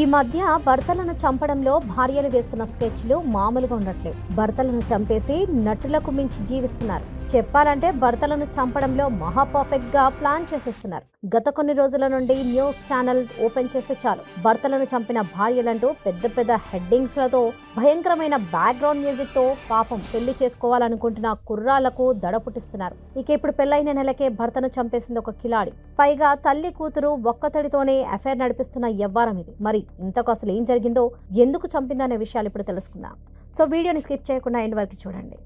ఈ మధ్య భర్తలను చంపడంలో భార్యలు వేస్తున్న స్కెచ్లు మామూలుగా ఉండట్లేవు భర్తలను చంపేసి నటులకు మించి జీవిస్తున్నారు. చెప్పాలంటే భర్తలను చంపడంలో మహా పర్ఫెక్ట్గా ప్లాన్ చేసేస్తున్నారు. గత కొన్ని రోజుల నుండి న్యూస్ ఛానల్ ఓపెన్ చేస్తే చాలు. భర్తలను చంపిన భార్యలంటూ పెద్ద పెద్ద హెడ్డింగ్స్లతో భయంకరమైన బ్యాక్గ్రౌండ్ మ్యూజిక్తో పాపం పెళ్ళి చేసుకోవాలనుకుంటున్న కుర్రాలకు దడ పుట్టిస్తున్నారు. ఇక ఇప్పుడు పెళ్ళైన నెలకే భర్తను చంపేసింది ఒక కిలాడి. పైగా తల్లి కూతురు ఒక్కతడితోనే అఫైర్ నడిపిస్తున్న ఎవ్వారం ఇది. మరి ఇంతకు అసలు ఏం జరిగిందో ఎందుకు చంపిందనే విషయాలు ఇప్పుడు తెలుసుకుందాం. సో వీడియోని స్కిప్ చేయకుండా ఎండ్ వరకు చూడండి.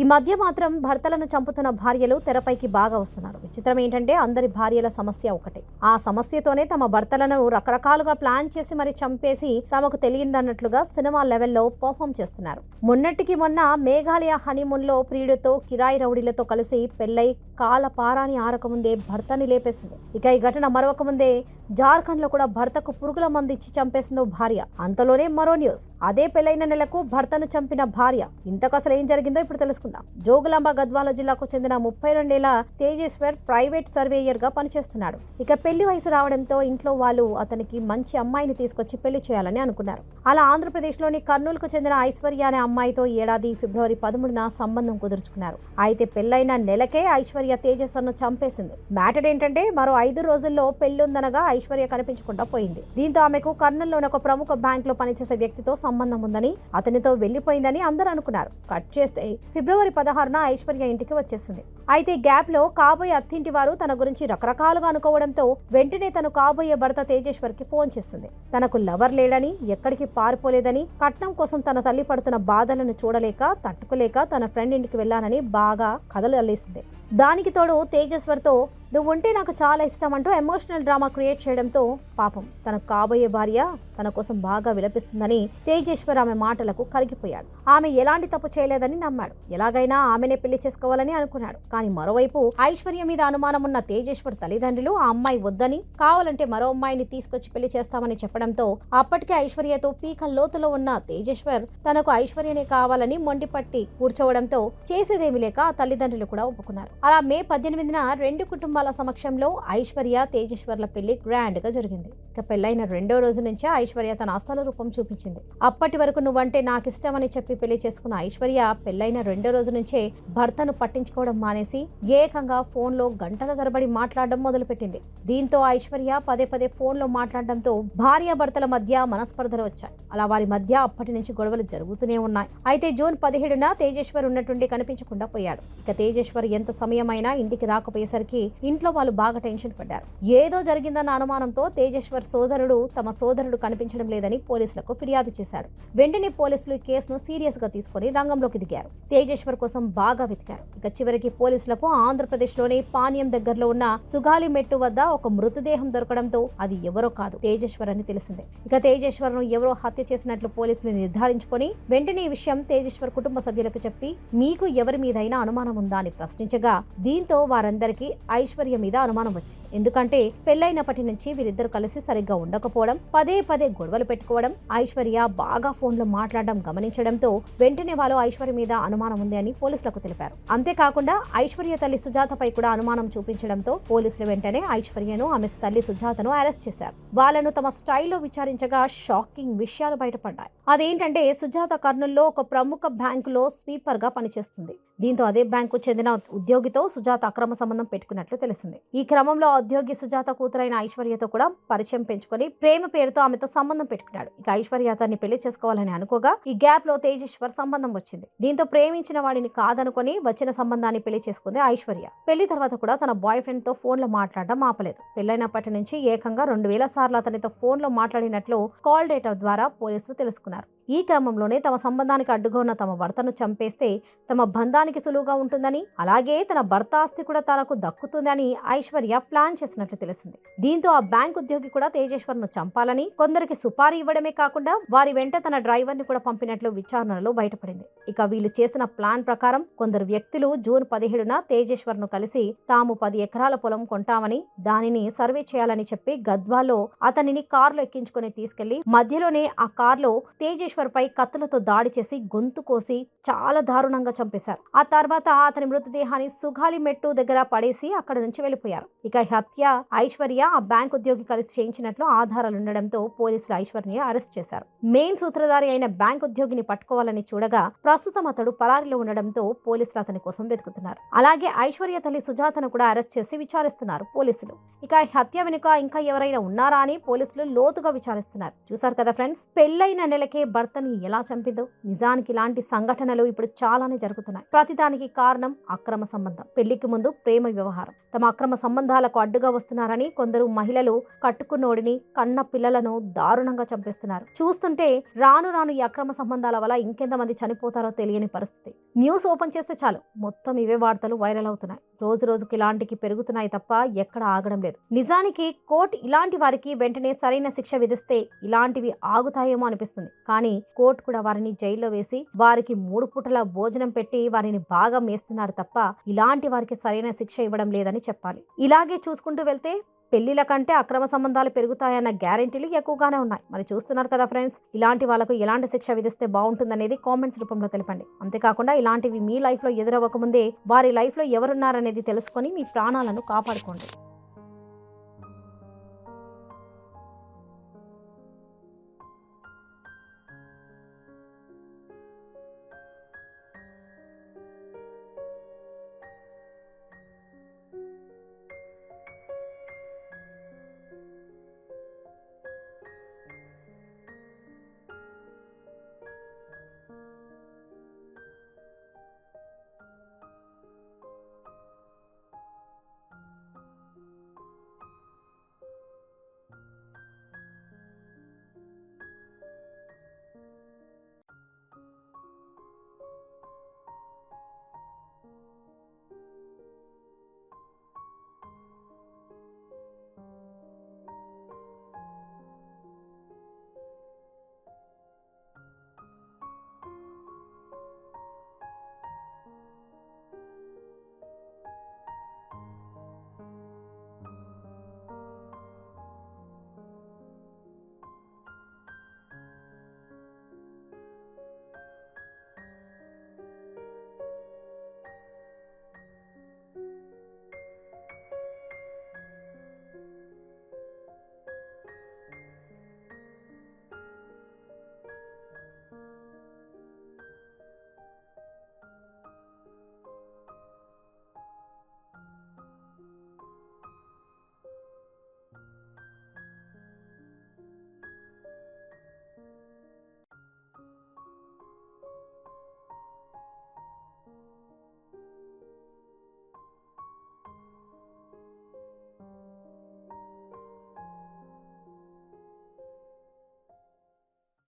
ఈ మధ్య మాత్రం భర్తలను చంపుతున్న భార్యలు తెరపైకి బాగా వస్తున్నారు. విచిత్రం ఏంటంటే అందరి భార్యల సమస్య ఒకటే. ఆ సమస్యతోనే తమ భర్తలను రకరకాలుగా ప్లాన్ చేసి మరి చంపేసి తమకు తెలియదన్నట్లుగా సినిమా లెవెల్లో పర్ఫామ్ చేస్తున్నారు. మొన్నటికి మొన్న మేఘాలయ హనీమూన్లో ప్రియుడితో కిరాయి రౌడీలతో కలిసి పెళ్ళై కాల పారాని ఆరకముందే భర్తని లేపేసింది. ఇక ఈ ఘటన మరొక ముందే జార్ఖండ్లో కూడా భర్తకు పురుగుల మందు ఇచ్చి చంపేసిందో భార్య. అంతలోనే మరో న్యూస్. అదే పెళ్ళైన నెలకు భర్తను చంపిన భార్య. ఇంతకు అసలు ఏం జరిగిందో ఇప్పుడు తెలుసుకుందాం. జోగులాంబ గద్వాల జిల్లాకు చెందిన ముప్పై రెండేళ్ళ తేజేశ్వర్ ప్రైవేట్ సర్వేయర్గా పనిచేస్తున్నాడు. ఇక పెళ్ళి వయసు రావడంతో ఇంట్లో వాళ్ళు అతనికి మంచి అమ్మాయిని తీసుకొచ్చి పెళ్ళి చేయాలని అనుకున్నారు. అలా ఆంధ్రప్రదేశ్లోని కర్నూలుకు చెందిన ఐశ్వర్య అనే అమ్మాయితో ఏడాది ఫిబ్రవరి పదమూడున సంబంధం కుదుర్చుకున్నారు. అయితే పెళ్ళైన నెలకే ఐశ్వర్య తేజస్వర్ను చంపేసింది. మ్యాటర్ ఏంటంటే మరో ఐదు రోజుల్లో పెళ్ళుందనగా ఐశ్వర్య కనిపించకుండా పోయింది. దీంతో ఆమెకు కర్నూలులోని ఒక ప్రముఖ బ్యాంక్లో పనిచేసే వ్యక్తితో సంబంధం ఉందని అతనితో వెళ్ళిపోయిందని అందరూ అనుకున్నారు. కట్ చేస్తే ఫిబ్రవరి పదహారున ఐశ్వర్య ఇంటికి వచ్చేసింది. అయితే గ్యాప్లో కాబోయే అత్తింటి వారు తన గురించి రకరకాలుగా అనుకోవడంతో వెంటనే తను కాబోయే భర్త తేజేశ్వర్కి ఫోన్ చేసింది. తనకు లవర్ లేడని ఎక్కడికి పారిపోలేదని కట్నం కోసం తన తల్లి పడుతున్న బాధలను చూడలేక తట్టుకోలేక తన ఫ్రెండ్ ఇంటికి వెళ్ళానని బాగా కథలు అల్లేసింది దానికి తోడు తేజస్వర్తో నువ్వు ఉంటే నాకు చాలా ఇష్టం అంటూ ఎమోషనల్ డ్రామా క్రియేట్ చేయడంతో పాపం తనకు కాబోయే భార్య తన కోసం బాగా విలపిస్తుందని తేజేశ్వర్ ఆమె మాటలకు కరిగిపోయాడు. ఆమె ఎలాంటి తప్పు చేయలేదని నమ్మాడు. ఎలాగైనా ఆమెనే పెళ్ళి చేసుకోవాలని అనుకున్నాడు. కానీ మరోవైపు ఐశ్వర్య మీద అనుమానం ఉన్న తేజేశ్వర్ తల్లిదండ్రులు ఆ అమ్మాయి వద్దని కావాలంటే మరో అమ్మాయిని తీసుకొచ్చి పెళ్ళి చేస్తామని చెప్పడంతో అప్పటికే ఐశ్వర్యతో పీక లోతులో ఉన్న తేజేశ్వర్ తనకు ఐశ్వర్యనే కావాలని మొండిపట్టి కూర్చోవడంతో చేసేదేమీ లేక తల్లిదండ్రులు కూడా ఒప్పుకున్నారు. అలా మే పద్దెనిమిదిన రెండు కుటుంబాల సమక్షంలో ఐశ్వర్య తేజేశ్వర్ల పెళ్ళి గ్రాండ్గా జరిగింది. ఇక పెళ్ళైన రెండో రోజు నుంచే ఐశ్వర్య తన అసలు రూపం చూపించింది. అప్పటి వరకు నువ్వంటే నాకు ఇష్టమని చెప్పి పెళ్ళి చేసుకున్న ఐశ్వర్య పెళ్ళైన రెండో రోజు నుంచే భర్తను పట్టించుకోవడం మానేసి ఏకంగా ఫోన్లో గంటల తరబడి మాట్లాడడం మొదలుపెట్టింది. దీంతో ఐశ్వర్య పదే పదే ఫోన్లో మాట్లాడడంతో భార్య భర్తల మధ్య మనస్పర్ధలు వచ్చాయి. అలా వారి మధ్య అప్పటి నుంచి గొడవలు జరుగుతూనే ఉన్నాయి. అయితే జూన్ పదిహేడున తేజేశ్వర్ ఉన్నట్టుండి కనిపించకుండా పోయాడు. ఇక తేజేశ్వర్ ఎంత సమయమైనా ఇంటికి రాకపోయేసరికి ఇంట్లో వాళ్ళు బాగా టెన్షన్ పడ్డారు. ఏదో జరిగిందన్న అనుమానంతో తేజేశ్వర్ సోదరుడు తమ సోదరుడు కనిపించడం లేదని పోలీసులకు ఫిర్యాదు చేశాడు. వెంటనే పోలీసులు ఈ కేసును సీరియస్గా తీసుకుని రంగంలోకి దిగారు. తేజేశ్వర్ కోసం బాగా వెతికారు. ఇక చివరికి పోలీసులకు ఆంధ్రప్రదేశ్లోని పానీయం దగ్గరలో ఉన్న సుగాలి మెట్టు వద్ద ఒక మృతదేహం దొరకడంతో అది ఎవరో కాదు తేజేశ్వర్ అని తెలిసిందే. ఇక తేజేశ్వర్ను ఎవరో హత్య చేసినట్లు పోలీసులు నిర్ధారించుకొని వెంటనే ఈ విషయం తేజేశ్వర్ కుటుంబ సభ్యులకు చెప్పి మీకు ఎవరి మీదైనా అనుమానం ఉందా? అని ప్రశ్నించగా దీంతో వారందరికీ ఐశ్వర్య మీద అనుమానం వచ్చింది. ఎందుకంటే పెళ్ళైనప్పటి నుంచి వీరిద్దరు కలిసి సరిగ్గా ఉండకపోవడం పదే పదే గొడవలు పెట్టుకోవడం ఐశ్వర్య బాగా ఫోన్లో మాట్లాడడం గమనించడంతో వెంటనే వాళ్ళు ఐశ్వర్య మీద అనుమానం ఉంది అని పోలీసులకు తెలిపారు. అంతేకాకుండా ఐశ్వర్య తల్లి సుజాతపై కూడా అనుమానం చూపించడంతో పోలీసులు వెంటనే ఐశ్వర్యను ఆమె తల్లి సుజాతను అరెస్ట్ చేశారు. వాళ్ళను తమ స్టైల్లో విచారించగా షాకింగ్ విషయాలు బయటపడ్డాయి. అదేంటంటే సుజాత కర్నూల్లో ఒక ప్రముఖ బ్యాంకులో స్వీపర్గా పనిచేస్తుంది. దీంతో అదే బ్యాంకు చెందిన ఉద్యోగితో సుజాత అక్రమ సంబంధం పెట్టుకున్నట్లు తెలిసింది. ఈ క్రమంలో ఉద్యోగి సుజాత కూతురైన ఐశ్వర్యతో కూడా పరిచయం పెంచుకొని ప్రేమ పేరుతో ఆమెతో సంబంధం పెట్టుకున్నాడు. ఇక ఐశ్వర్య అతన్ని పెళ్ళి చేసుకోవాలని అనుకోగా ఈ గ్యాప్లో తేజేశ్వర్ సంబంధం వచ్చింది. దీంతో ప్రేమించిన వాడిని కాదనుకొని వచ్చిన సంబంధాన్ని పెళ్ళి చేసుకుంది ఐశ్వర్య. పెళ్ళి తర్వాత కూడా తన బాయ్ ఫ్రెండ్తో ఫోన్లో మాట్లాడడం ఆపలేదు. పెళ్ళైనప్పటి నుంచి ఏకంగా రెండు వేల సార్లు అతనితో ఫోన్లో మాట్లాడినట్లు కాల్ డేటా ద్వారా పోలీసులు తెలుసుకున్నారు. benar. ఈ క్రమంలోనే తమ సంబంధానికి అడ్డుగా ఉన్న తమ భర్తను చంపేస్తే తమ బంధానికి సులువుగా ఉంటుందని అలాగే తన భర్త ఆస్తి కూడా తనకు దక్కుతుందని ఐశ్వర్య ప్లాన్ చేసినట్లు తెలిసింది. దీంతో ఆ బ్యాంక్ ఉద్యోగి కూడా తేజేశ్వర్ను చంపాలని కొందరికి సుపారీ ఇవ్వడమే కాకుండా వారి వెంట తన డ్రైవర్ని కూడా పంపినట్లు విచారణలో బయటపడింది. ఇక వీళ్ళు చేసిన ప్లాన్ ప్రకారం కొందరు వ్యక్తులు జూన్ పదిహేడున తేజేశ్వర్ను కలిసి తాము పది ఎకరాల పొలం కొంటామని దానిని సర్వే చేయాలని చెప్పి గద్వాలో అతనిని కారులో ఎక్కించుకొని తీసుకెళ్ళి మధ్యలోనే ఆ కారులో తేజేశ్వర్ పై కత్తులతో దాడి చేసి గొంతు కోసి చాలా దారుణంగా చంపేశారు. ఆ తర్వాత అతని మృతదేహాన్ని సుగాలి మెట్టు దగ్గర పడేసి అక్కడ నుంచి వెళ్ళిపోయారు. ఇక హత్య ఐశ్వర్య ఆ బ్యాంక్ ఉద్యోగి కలిసి చేయించినట్లు ఆధారాలు ఉండడంతో పోలీసులు ఐశ్వర్యని అరెస్ట్ చేశారు. మెయిన్ సూత్రధారి అయిన బ్యాంక్ ఉద్యోగిని పట్టుకోవాలని చూడగా ప్రస్తుతం అతడు పరారీలో ఉండడంతో పోలీసులు అతని కోసం వెతుకుతున్నారు. అలాగే ఐశ్వర్య తల్లి సుజాతను కూడా అరెస్ట్ చేసి విచారిస్తున్నారు పోలీసులు. ఇక హత్య వెనుక ఇంకా ఎవరైనా ఉన్నారా అని పోలీసులు లోతుగా విచారిస్తున్నారు. చూసారు కదా ఫ్రెండ్స్ పెళ్ళైన నెలకే భర్తని ఎలా చంపిందో నిజానికి ఇలాంటి సంఘటనలు ఇప్పుడు చాలానే జరుగుతున్నాయి. ప్రతిదానికి కారణం అక్రమ సంబంధం. పెళ్ళికి ముందు ప్రేమ వ్యవహారం. తమ అక్రమ సంబంధాలకు అడ్డుగా వస్తున్నారని కొందరు మహిళలు కట్టుకున్నోడిని కన్న పిల్లలను దారుణంగా చంపేస్తున్నారు. చూస్తుంటే రాను రాను ఈ అక్రమ సంబంధాల వల్ల ఇంకెంతమంది చనిపోతారో తెలియని పరిస్థితి. న్యూస్ ఓపెన్ చేస్తే చాలు. మొత్తం ఇవే వార్తలు వైరల్ అవుతున్నాయి. రోజు రోజుకి ఇలాంటికి పెరుగుతున్నాయి తప్ప ఎక్కడ ఆగడం లేదు. నిజానికి కోర్టు ఇలాంటి వారికి వెంటనే సరైన శిక్ష విధిస్తే ఇలాంటివి ఆగుతాయేమో అనిపిస్తుంది. కానీ కోర్టు కూడా వారిని జైల్లో వేసి వారికి మూడు పూటల భోజనం పెట్టి వారిని బాగా మేస్తున్నారు తప్ప ఇలాంటి వారికి సరైన శిక్ష ఇవ్వడం లేదని చెప్పాలి. ఇలాగే చూసుకుంటూ వెళ్తే పెళ్ళిల కంటే అక్రమ సంబంధాలు పెరుగుతాయన్న గ్యారెంటీలు ఎక్కువగానే ఉన్నాయి. మరి చూస్తున్నారు కదా ఫ్రెండ్స్ ఇలాంటి వాళ్ళకు ఎలాంటి శిక్ష విధిస్తే బాగుంటుందనేది కామెంట్స్ రూపంలో తెలపండి. అంతేకాకుండా ఇలాంటివి మీ లైఫ్లో ఎదురవ్వకముందే వారి లైఫ్లో ఎవరున్నారనేది తెలుసుకొని మీ ప్రాణాలను కాపాడుకోండి.